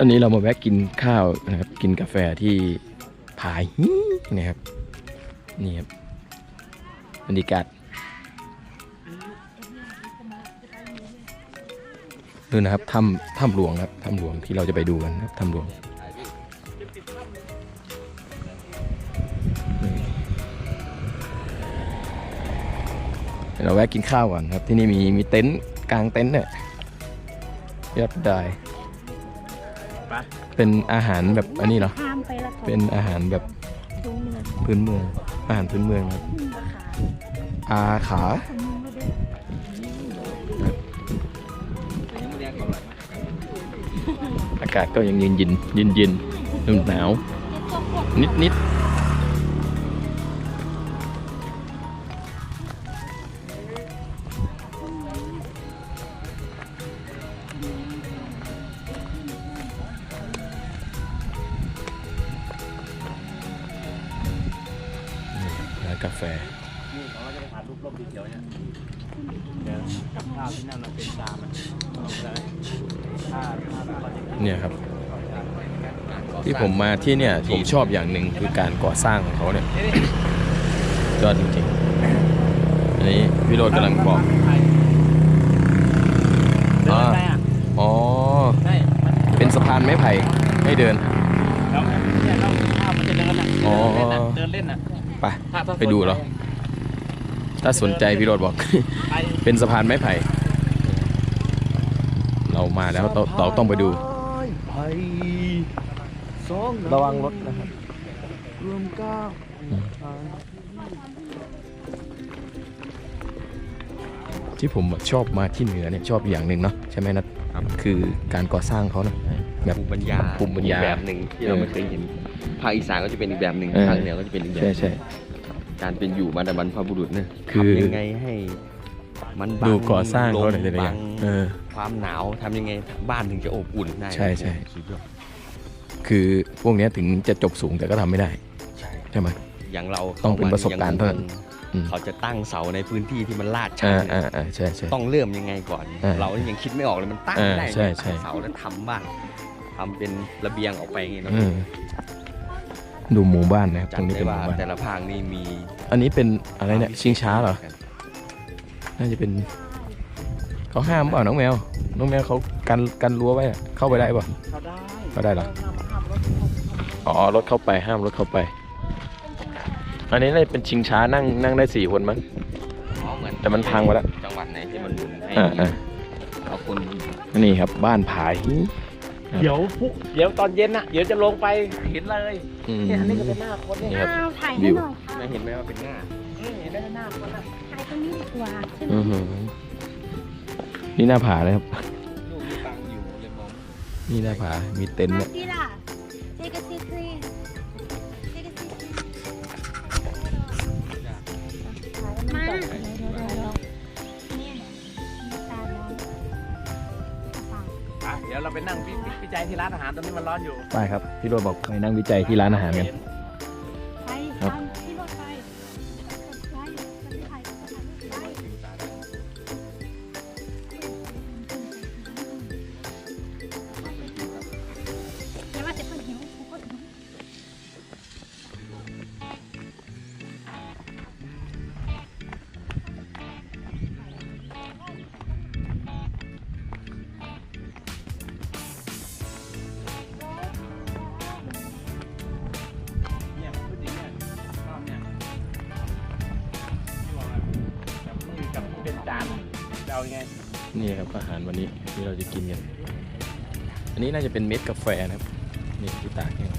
อันนี้เรามาแวะกินข้าวนะครับ กินกาแฟที่ผาฮีนะครับ นี่ครับบรรยากาศดูนะครับถ้ำถ้ำหลวงครับถ้ำหลวงที่เราจะไปดูกันครับถ้ำหลวงเราแวะกินข้าวก่อนครับ ที่นี่มีมีเต็นท์กลางเต็นท์เนี่ยยอดได้ เป็นอาหารแบบอันนี้เหรอ ข้ามไปแล้วก็เป็นอาหารแบบดูเมืองพื้นเมือง อาหารพื้นเมืองครับขึ้นราคาอาขาคนนึงก็ได้อากาศก็ยังเย็นเย็นเย็นเย็นหนาวหนาวนิดนิดนี่ กาแฟนี่เขาก็จะไปถ่ายรูปร่มสีเขียวเนี่ยเดี๋ยวกับข้าวที่นั่นมันเป็นจานมันเอาไปได้ถ้าถ้าเราจะกินเนี่ยครับ ที่ผมมาที่เนี่ยผมชอบอย่างหนึ่งคือการก่อสร้างของเขาเนี่ยยอดจริงๆอันนี้พี่โรดกำลังบอกเดินไปอะอ๋อใช่มันเป็นสะพานไม้ไผ่ให้เดินแล้วเนี่ยเราข้าวมันจะเดินอะอ๋อเดินเล่นอะไป ถ้าถ้าไปดูเหรอ ถ้าสนใจพี่โรดบอกไปเป็นสะพานไม้ไผ่ เรามาแล้วเราเราต้องไปดูไผ่สองระวังรถนะครับรวมเก้าที่ผมชอบมาที่เหนือเนี่ยชอบอย่างหนึ่งเนาะใช่ไหมนัทคือการก่อสร้างเขาเนาะแบบภูมิปัญญาภูมิปัญญาอีกแบบหนึ่งที่เราไม่เคยเห็นภาคอีสานก็จะเป็นอีกแบบหนึ่งเออภาคเหนือก็จะเป็นอีกแบบใช่ใช่ การเป็นอยู่มาแต่บรรพบุรุษเนี่ยคือ ทำยังไงให้มันบังดูก่อสร้างเขาลเลยแต่ละอย่างบังเออ ความหนาวทำยังไงบ้านถึงจะอบอุ่นได้ใช่ใช่ สุดยอดคือพวกเนี้ยถึงจะจบสูงแต่ก็ทำไม่ได้ ใช่ ใช่ไหม อย่างเราต้องเป็นข้มประสบการณ์เท่านั้นอืม เขาจะตั้งเสาในพื้นที่ที่มันลาดชันอ่าเนี่ยอ่าอ่าใช่ใช่ ต้องเริ่มยังไงก่อน อ่าเรายังคิดไม่ออกเลยมันตั้งอ่าไม่ได้ใช่ใช่ ตั้งเสาแล้วทำบ้านทำเป็นระเบียงออกไปอย่างงี้เนอะเออ ดูหมู่บ้านนะครับตจัรดงนี้ได้เป็นหว่ามู่บ้าน แต่ละภาคนี่มีอันนี้เป็นอะไรเนี่ยชิงช้าเหรอ น่าจะเป็นเขาห้ามเปล่าน้องแมว น้องแมวเขากันกันรั้วไว้อะเข้าไปได้ป่ะเขาได้เขาได้เหรอห้ามรถอ๋อรถเข้าไปห้ามรถเข้าไป อันนี้น่าจะเป็นชิงช้านั่งนั่งได้สี่คนมั้ง อ๋อเหมือนแต่มันพังไปแล้ว จังหวัดไหนที่มันหมุนให้อ่าอ่าเอาคนนี่ครับบ้านผาย เดี๋ยวพวกเดี๋ยวตอนเย็นน่ะ เดี๋ยวจะลงไปเห็นเลยอืมเนี่ยอันนี้ก็เป็นหน้าคนเนี่ยนี่ครับอ้าวถ่ายวิให้วหน่อยไม่เห็นไหมว่าเป็นหน้าเห็นได้หน้าคนน่ะถ่ายตรงนี้ดีกว่าใช่ไหมอื้อหือนี่หน้าผาเลยครับลูกมีตังค์อยู่เลยมองนี่หน้าผามีเต็นท์มาเนี่ย วิวิวิจัยที่ร้านอาหารตรงนี้มันร้อนอยู่ไปครับ พี่โรดบอกไปนั่งวิจัยที่ร้านอาหารกัน นี่ครับอาหารวันนี้ที่เราจะกินกัน อันนี้น่าจะเป็นเม็ดกาแฟนะครับ นี่ที่ตากเนี่ย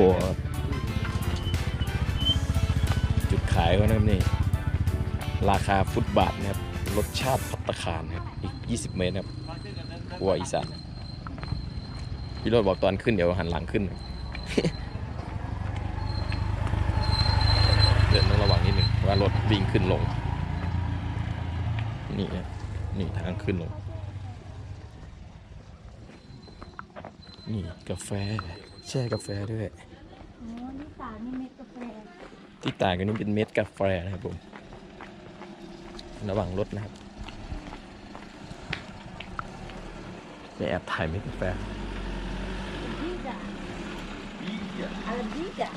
โกะจุดขายเขานะครันี่ ราคาฟุตบาทนะครับ รสชาติพัตคารครับ อีก 20 เมตรครับวัวอีสานพี่รถบอกตอนขึ้นเดี๋ยวหันหลังขึ้น เดินต้องระวังนิดนึงว่ารถวิ่งขึ้นลง นี่นะนี่ทางขึ้นลง นี่กาแฟ แช่กาแฟด้วยอ๋อนี่ตานี่เม็ดกาแฟที่ต่างกันนี้เป็นเม็ดกาแฟนะครับผม ระหว่างรถนะครับจะแอบถ่ายเม็ดกาแฟดีจ้ะอะไรดีจ้ะ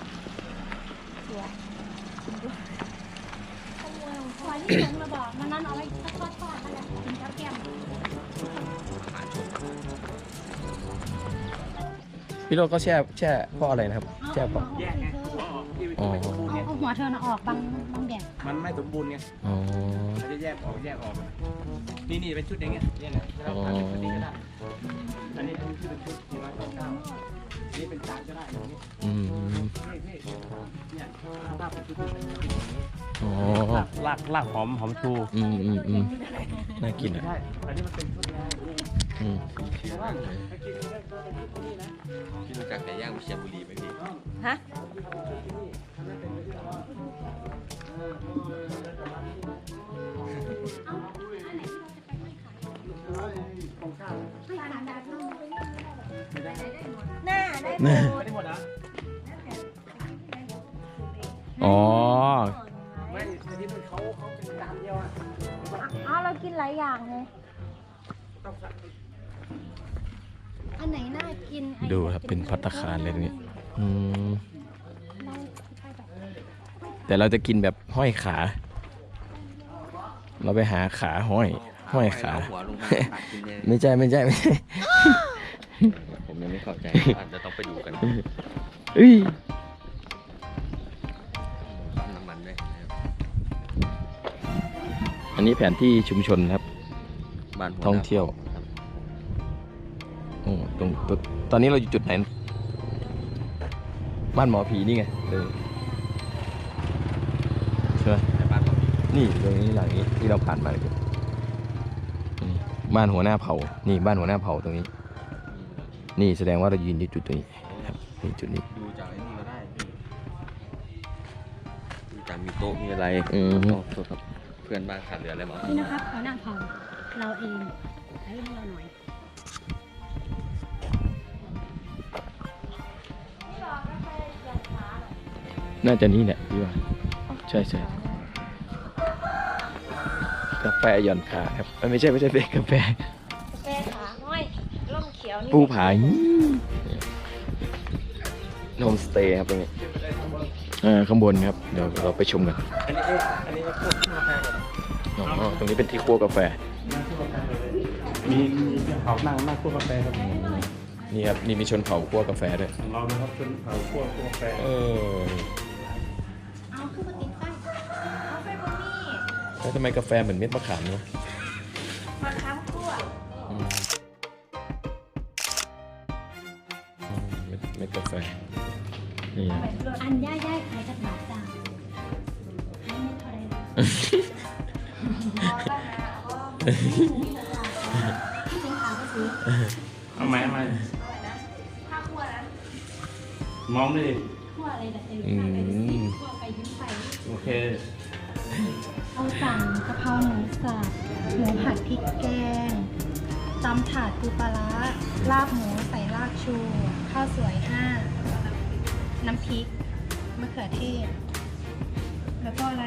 สวยขโมยของขวัญที่ถุงระบอกมันนั้นเอาไว้ทอดทอดๆนั่นแหละกินข้าวแกง พี่โรจน์ก็แช่แช่เพราะอะไรนะครับ แช่เพราะ แยกไงที่อ๋อ ไม่สมบูรณ์ไงเอาหัวเธอน่ะออกบางบางแดดมันไม่สมบูรณ์ไงอ๋อเขาจะแยกออกแยกออก นี่นี่เป็นชุดอย่างเงี้ยเนี่ยนะเราทำเป็นชุดนี้ก็ได้อันนี้อันนี้คือเป็นชุดที่ร้อยสองเก้านี่เป็นจานก็ได้อย่างนี้อืมนี่นี่เนี่ยลาบเป็นชุดอย่างนี้อ๋อลาบลาบลาบหอมหอมชูอืมอืมอืมน่ากินอะใช่อันนี้มันเป็นชุดไง อืมแต่ว่ากินได้ก็เป็นชุดนี้นะพี่รู้จักไก่ย่างวิเชียรบุรีไหมพี่ฮะหน้าได้หมดได้หมดนะอ๋อไม่อันนี้มันเขาเขาเป็นจานเดียวอะอ้าวเรากินหลายอย่างเลยต้องสั่ง อันไหนน่ากินไอ้ ดูครับเป็นพัตตาคารเลยตรงนี้อืมเราไปแบบแต่เราจะกินแบบห้อยขา เราไปหาขาห้อย ห้อยขาเหัวลงมาตัดกินเลยไม่ใช่ไม่ใช่ไม่ใช่ผมยังไม่เข้าใจอาจจะต้องไปดูกันเอ้ยปั๊มน้ำมันด้วยนะครับอันนี้แผนที่ชุมชนครับ บ้านหัวหน้าท่องเที่ยวครับโอ้ ตรงตรงตอนนี้เราอยู่จุดไหน บ้านหมอผีนี่ไงเออใช่ไหมในบ้านผมนี่ตรงนี้หลังนี้ที่เราผ่านมาเลยนี่บ้านหัวหน้าเผ่านี่บ้านหัวหน้าเผ่าตรงนี้ นี่แสดงว่าเรายืนที่จุดตรงนี้ครับนี่จุดนี้ดูจากไอ้นี่ก็ได้พี่ดูจากมีโต๊ะมีอะไรอืมโทษครับเพื่อนบ้านขาดเหลืออะไรบ้างนี่นะครับหัวหน้าเผ่าเราเองให้เราหน่อย น่าจะนี่แหละพี่ว่าใช่ใช่กาแฟหย่อนขาครับเอ้ยไม่ใช่ไม่ใช่เป็นกาแฟกาแฟขาห้อยร่มเขียวนี่ปูผาโฮมสเตย์ครับตรงนี้เออข้างบนครับเดี๋ยวเราไปชมกันอันนี้เอ๊ะอันนี้ก็พวกกาแฟหมดอ๋อตรงนี้เป็นที่คั่วกาแฟมีมีเขานั่งนั่งพวกกาแฟครับนี่ครับนี่มีชนเผ่าคั่วกาแฟด้วยของเรานะครับเป็นเขาพวกกาแฟเออ แล้วทำไมกาแฟเหมือนเม็ดมะขามเนอะมาค้างคั่วอืมอืมเม็ดเม็ดกาแฟ นี่ครับอันย่าย่าขายจากบาทจ้าให้ไม่เท่าไรที่สินค้าก็ซื้อเอาไหมเอาไหมถ้าคั่วนะมองดิคั่วอะไรแบบเผัดพริกแกงตำถาดปูปลาร้าลาบหมูใส่รากชู ข้าวสวยห้าน้ำพริกมะเขือเทศ แล้วก็อะไร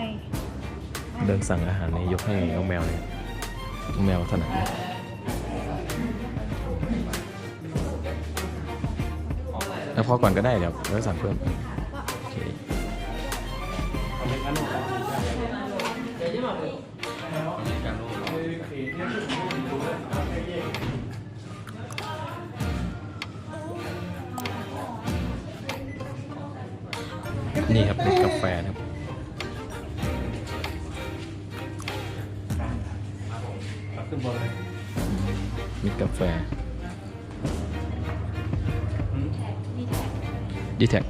เดินสั่งอาหารนี่ยกให้น้องแมวเลยน้องแมวถนัดแล้วพอก่อนก็ได้เดี๋ยวเราสั่งเพิ่ม นี่ครับเป็นกาแฟนะครับเอาขึ้นบนเลยมีกาแฟอืมดีแท็ก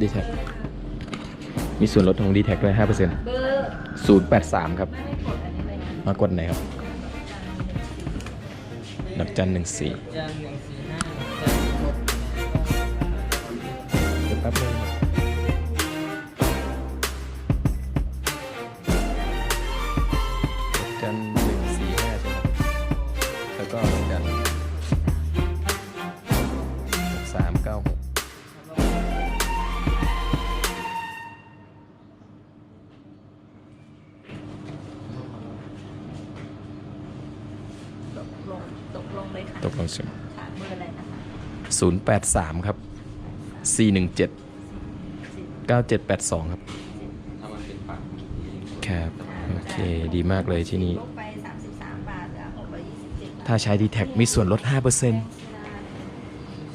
ดีแท็กมีส่วนลดของดีแท็กด้วย5%เปอร์เซ็นต์ศูนย์แปดสามครับ มากดไหนครับ ดักจันหนึ่งสี่ 083 ครับ 417 9782 ครับครับโอเค ดีมากเลยที่นี้ถ้าใช้ดีแท็กมีส่วนลด 5%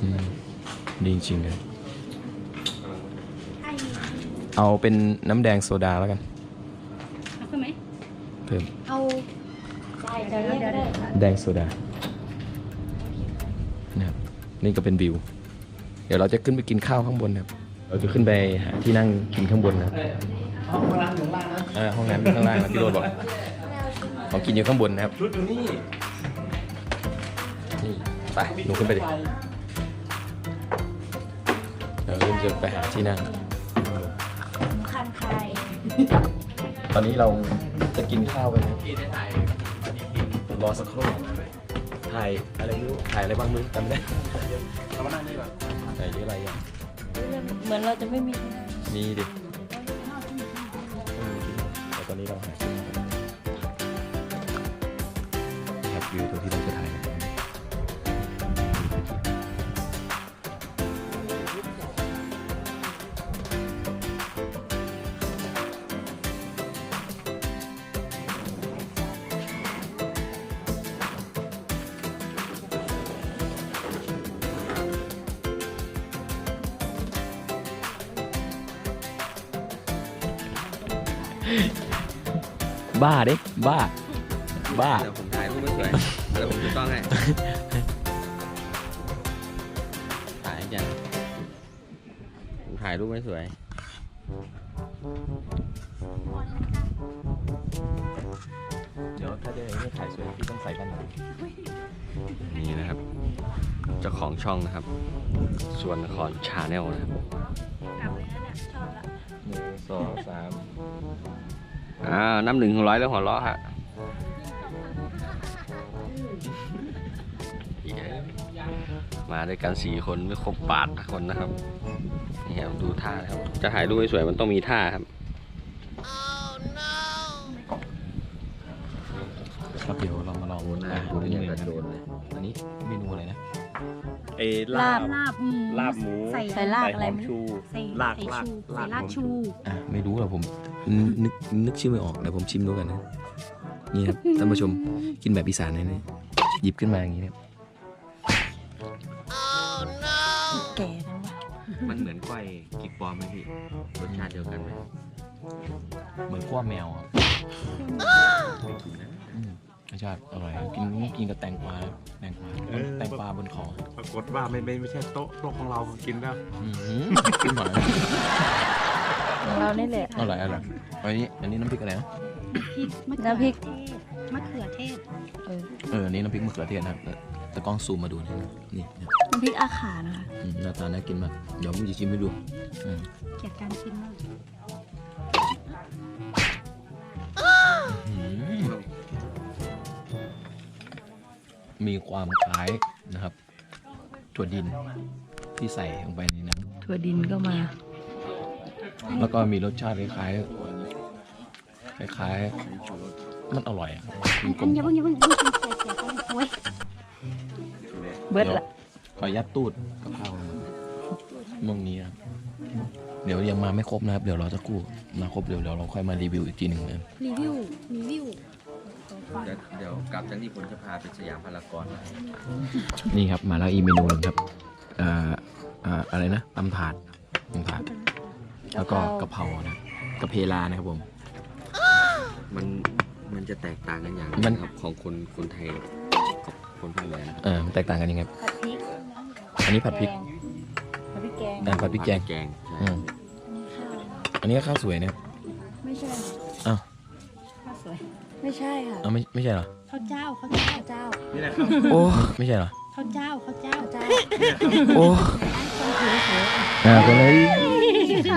อืมดีจริงๆเลยเอาเป็นน้ำแดงโซดาแล้วกัน เอาขึ้ไหมเพิ่ม เอา ได้เดี๋ได้ แดงโซดา นะครับนี่ก็เป็นวิว เดี๋ยวเราจะขึ้นไปกินข้าวข้างบนนะครับ เราจะขึ้นไปหาที่นั่งกินข้างบนนะครับห้องร้านอยู่ล่างนะเออห้องน้ำอยู่ข้างล่างนะพี่โรดบอกของกินอยู่ข้างบนนะครับชุดอยู่นี่นี่ไปหนูขึ้นไปดิเดี๋ยวขึ้นจะไปหาที่นั่ง คันไข่ตอนนี้เราจะกินข้าวกันนะที่ได้ถ่ายรอสักครู่ ถ่ายอะไรไม่รู้ถ่ายอะไรบ้างมึงจำไม่ได้เรามานั่งนี่ก่อนถ่ายเยอะอะไรอะเหมือนเราจะไม่มี มีดิแต่ตอนนี้เราหาที่นั่งกั บ้าเด้บ้า บ้า เดี๋ยวผมถ่ายรูปไม่สวยเดี๋ยวผมจะต้องให้ถ่ายยังผมถ่ายรูปไม่สวย เดี๋ยวถ้าจะให้ถ่ายสวยพี่ต้องใส่กันหน่อยนี่นะครับ เจ้าของช่องนะครับ ส่วนนครชาแนลนะครับ กลับเลยนะเนี่ยชอบละ หนึ่งสองสาม อ่าน้ำหนึ่งของร้อยแล้วหัวล้อฮะมาด้วยกันสี่คนไม่ครบปาดคนนะครับนี่ครับดูท่าครับ จะถ่ายรูปให้สวยมันต้องมีท่าครับ ครับเดี๋ยวเรามาลองอาหารกันอย่างไรนะครับอันนี้เมนูอะไรนะ เอ้ลาบ ลาบหมูลาบหมูใส่ใส่ลาบอะไรหอมไม่ชูรู้ใส่ลากใส่ลากชูใส่ลากลากชูอะไม่รู้หรอกผมนึกนึกนึกชื่อไม่ออกเดี๋ยวผมชิมดูกันนะนี่ครับท่านผู้ชมกินแบบอีสานเลยนะหยิบขึ้นมาอย่างนี้นะครับแก่ทั้งวะมันเหมือนก้อยกิ๊กปอมไหมพี่รสชาติเดียวกันไหมเหมือนขั้วแมวอะอืมร สชาติอร่อยกินกินกับแตงกวาแตงกวาแตงกวาบนคอปรากฏว่าไม่ไม่ไม่ใช่โต๊ะโต๊ะของเรากินแล้วอื้อหือขึ้นหน่อยของเรานี่แหละอร่อยอร่อยอันนี้อันนี้น้ำพริกอะไรนะมะเขือน้ำพริกเทศมะเขือเทศเออเอออันนี้น้ำพริกมะเขือเทศนะครับตะกล้องซูมมาดูนะนี่นะน้ำพริกอาขานะคะอืมหน้าตาน่ากินมากเดี๋ยวผมจะชิมให้ดูอืมเกลียดการกินมาก มีความคล้ายนะครับถั่วดินที่ใส่ลงไปในน้ถั่วดินก็มาำแล้วก็มีรสชาติคล้ายๆคล้ายๆมันอร่อยอะอัมันนกลอันมอย่าเพิ่งอย่าเพิ่งอย่าเพิ่งกินเสียเสียกันโอ้ยเบิดละขอยัดตูดกะเพราตรงนี้นะครับเดี๋ยวยังมาไม่ครบนะครับ เดี๋ยวเราจะกู้มาครบเดี๋ยวเราค่อยมารีวิวอีกทีหนึ่งนะรีวิวรีวิว เดี๋ยวเดี๋ยวกลับจากนี้ผมจะพาไปสยามพารากอนนะนี่ครับมาแล้วอีกเมนูหนึงครับเอ่อเอ่ออะไรนะตำถาดตำถาด แล้วก็กะเพรานะกะเพรานะครับผม มันมันจะแตกต่างกันอย่างมันนะครับของคนคนไทยกับคนภาคเหนือนะครับเออมันแตกต่างกันยังไงผัดพริกอันนี้ผัดพริกผัดพริกแกงอ่าผัดพริกแกง แกงใช่อืม อันนี้ก็ข้าวสวยนะครับไม่ใช่อ้าวข้าวสวย ไม่ใช่ค่ะอ้าวไม่ไม่ใช่เหรอข้าวเจ้าข้าวเจ้าเจ้านี่แหละครับโอ้ไม่ใช่เหรอข้าวเจ้าข้าวเจ้าเจ้าโอ้คนผิวสวยอ่าคนเลย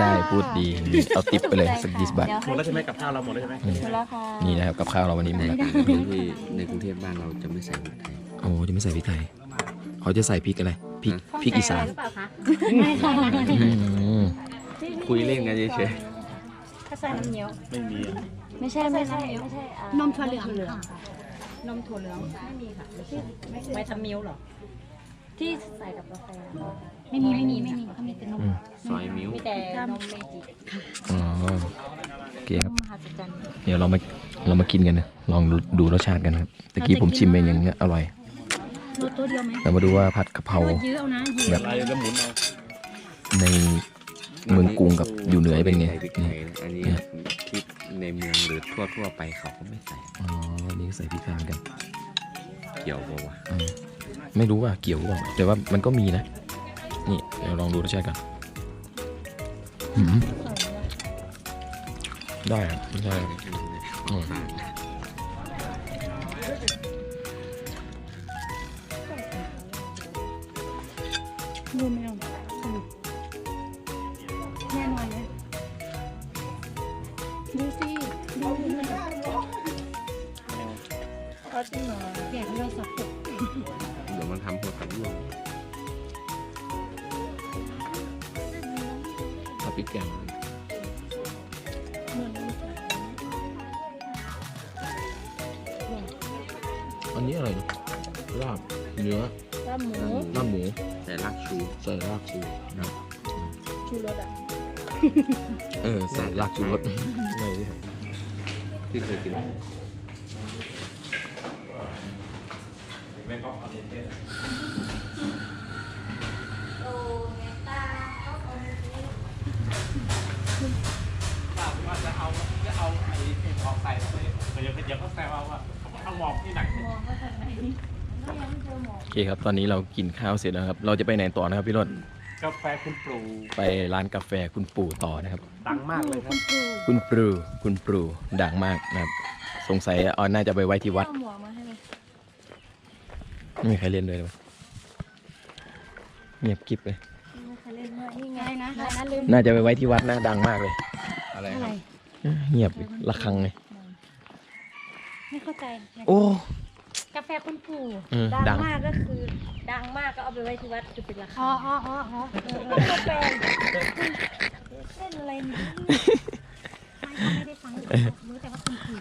ได้พูดดีเอาติปไปเลยสักยี่สิบบาทเดี๋ยวหมดแล้วใช่ไหมกับข้าวเราหมดแล้วใช่ไหมอืมหมดแล้วค่ะนี่นะครับกับข้าวเราวันนี้หมดแต่แล้วที่ที่ในกรุงเทพบ้านเราจะไม่ใส่พริกไทยโอ้จะไม่ใส่พริกไทยเขาจะใส่พริกอะไรพริกพริกอีสานหรือเปล่าคะไม่ค่ะอืมคุยเล่นกันเฉยข้าวซอยน้ำเงี้ยวไม่มีอะ ไม่ใช่ไม่ใช่ไม่ใช่อ่านมถั่วเหลืองค่ะนมถั่วเหลืองไม่มีค่ะไม่ใช่ไวตามิลเหรอที่ใส่กับกาแฟไม่มีไม่มีไม่มีเขามีแต่นมอืมซอยมิ้วมีแต่นมเมจิอ๋อโอเคครับมหัศจรรย์เดี๋ยวเรามาเรามากินกันนะลองดูดูรสชาติกันครับตะกี้ผมชิมเองอย่างเงี้ยอร่อยตัวตัวเดียวไหมเรามาดูว่าผัดกะเพราว่ายื้อเอานะยื้อแบบอะไรจะหมุนเอาใน เมืองกรุงกับอยู่เหนือเป็นไงพริกนี่ไทยนะอันนี้ที่ในเมืองหรือทั่วทั่วๆไปเขาก็ไม่ใส่อ๋อนี่ก็ใส่พริกไทยเหมือนกันเกี่ยวกับว่าอืมไม่รู้ว่าเกี่ยวหรือเปล่าแต่ว่ามันก็มีนะ นี่เดี๋ยวลองดูรสชาติกันอืมได้ครับได้ครั ดูสิดูเลยเขาจริงเหรออยากให้เราสับตกเดี๋ยวมันทำหัวกับร่วงเอาพริกแกงเหมือนกันอันนี้อะไรนะลาบเนื้อลาบหมูลาบหมูแต่รากชูใส่รากชูนะชูรสอะ เออใส่รากชูรสไม่ได้ครับที่เคยกินว่าจะเอาจะเอาไอ้เห็ดออกใส่เข้าไปเดี๋ยวเดี๋ยวเขาแซวเอาว่าเอาหมอกที่ไหนโอเคครับ ตอนนี้เรากินข้าวเสร็จแล้วครับ เราจะไปไหนต่อนะครับพี่รถ กาแฟคุณปลูไปร้านกาแฟคุณปู่ต่อนะครับ ดังมากเลยครับ คุณปรูคุณปรูดังมากนะครับ สงสัยเอาน่าจะไปไว้ที่วัด เอาหมวกมาให้เลยไม่มีใครเล่นด้วยเลยวะเงียบกริบเลย ไม่เคยเล่นด้วยนี่ไงอะไรนะร้านนั้นลืมน่าจะไปไว้ที่วัดนะดังมากเลย อะไรอะไรเงียบระฆังเลยไม่เข้าใจโอ้กาแฟคุณปู่เออดังดังมากก็คือ ดังมากก็เอาไปไว้ที่วัดจะเป็นราคาอ๋ออ๋ออ๋ออ๋อกาแฟเล่นอะไรนี่ไม่เขาไม่ได้ฟังรู้แต่ว่าคุณปู่